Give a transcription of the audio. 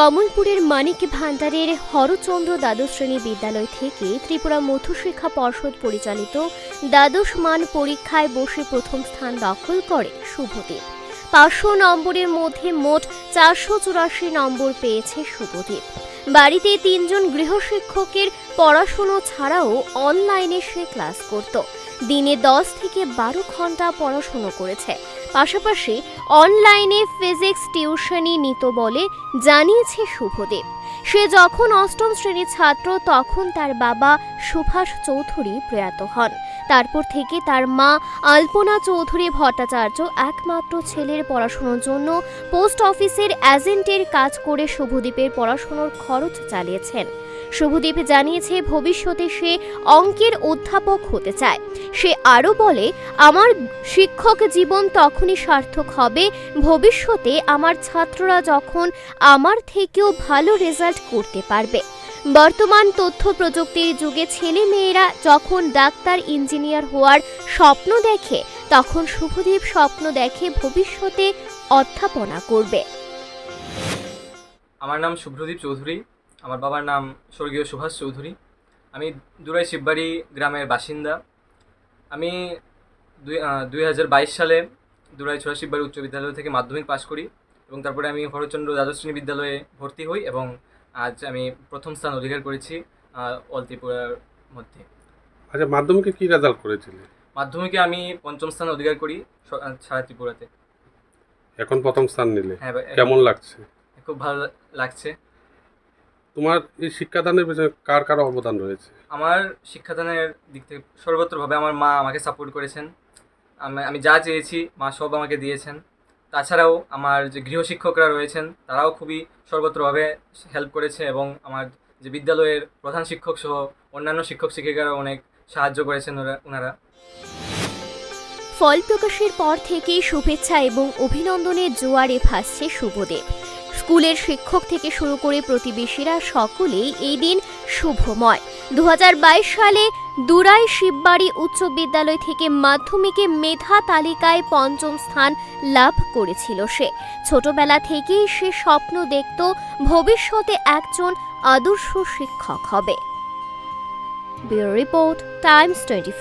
কমলপুরের মানিক ভান্ডারের হরচন্দ্র দ্বাদশ শ্রেণি বিদ্যালয় থেকে ত্রিপুরা মধ্যশিক্ষা পর্ষদ পরিচালিত দ্বাদশ মান পরীক্ষায় বসে প্রথম স্থান দখল করে শুভদীপ। পাঁচশো নম্বরের মধ্যে মোট চারশো চুরাশি নম্বর পেয়েছে শুভদীপ। বাড়িতে তিনজন গৃহশিক্ষকের পড়াশুনো ছাড়াও অনলাইনে সে ক্লাস করত। দিনে দশ থেকে বারো ঘণ্টা পড়াশুনো করেছে। পাশাপাশি অনলাইনে ফিজিক্স টিউশনই নিত বলে জানিয়েছে শুভদেব। সে যখন অষ্টম শ্রেণির ছাত্র, তখন তার বাবা সুভাষ চৌধুরী প্রয়াত হন। তারপর থেকে তার মা আলপনা চৌধুরী ভট্টাচার্য একমাত্র ছেলের পড়াশোনার জন্য পোস্ট অফিসের এজেন্টের কাজ করে শুভদীপের পড়াশোনার খরচ চালিয়েছেন। শুভদীপ জানিয়েছে ভবিষ্যতে সে অঙ্কের অধ্যাপক হতে চায়। সে আরও বলে, আমার শিক্ষক জীবন তখনই সার্থক হবে ভবিষ্যতে আমার ছাত্ররা যখন আমার থেকেও ভালো রেজাল্ট করতে পারবে। বর্তমান তথ্য প্রযুক্তির যুগে ছেলে মেয়েরা যখন ডাক্তার, ইঞ্জিনিয়ার হওয়ার স্বপ্ন দেখে, তখন শুভদীপ স্বপ্ন দেখে ভবিষ্যতে অধ্যাপনা করবে। আমার নাম শুভ্রদীপ চৌধুরী। আমার বাবার নাম স্বর্গীয় সুভাষ চৌধুরী। আমি দুরাই শিববাড়ি গ্রামের বাসিন্দা। আমি দুই হাজার বাইশ সালে দুরাই ছোড়া শিববাড়ি উচ্চ বিদ্যালয় থেকে মাধ্যমিক পাশ করি এবং তারপরে আমি হরচন্দ্র দ্বাদশ শ্রেণি বিদ্যালয়ে ভর্তি হই এবং আজ আমি প্রথম স্থান অধিকার করেছি অল ত্রিপুরার মধ্যে। আচ্ছা মাধ্যমিকে কী রেজাল্ট করেছিলে? মাধ্যমিকে আমি পঞ্চম স্থান অধিকার করি সারা ত্রিপুরাতে এখন প্রথম স্থান নিলে। হ্যাঁ কেমন লাগছে? খুব ভালো লাগছে। তোমার এই শিক্ষাদানের পেছনে কার কার অবদান রয়েছে? আমার শিক্ষাদানের দিক থেকে সর্বত্রভাবে আমার মা আমাকে সাপোর্ট করেছেন। আমি আমি যা চেয়েছি মা সব আমাকে দিয়েছেন। তাছাড়াও আমার যে গৃহশিক্ষকরা রয়েছেন তারাও খুবই সর্বত্রভাবে হেল্প করেছে এবং আমার যে বিদ্যালয়ের প্রধান শিক্ষক সহ অন্যান্য শিক্ষক শিক্ষিকারাও অনেক সাহায্য করেছেন ওরা ওনারা। ফল প্রকাশের পর থেকেই শুভেচ্ছা এবং অভিনন্দনের জোয়ারে ভাসছে শুভদেব। স্কুলের শিক্ষক থেকে শুরু করে প্রতিবেশীরা সকলেই এই দিন শুভময়। দু হাজার বাইশ সালে দুরাই শিববাড়ি উচ্চ বিদ্যালয় থেকে মাধ্যমিকে মেধা তালিকায় পঞ্চম স্থান লাভ করেছিল সে। ছোটবেলা থেকেই সে স্বপ্ন দেখত ভবিষ্যতে একজন আদর্শ শিক্ষক হবে। Bureau report Times twenty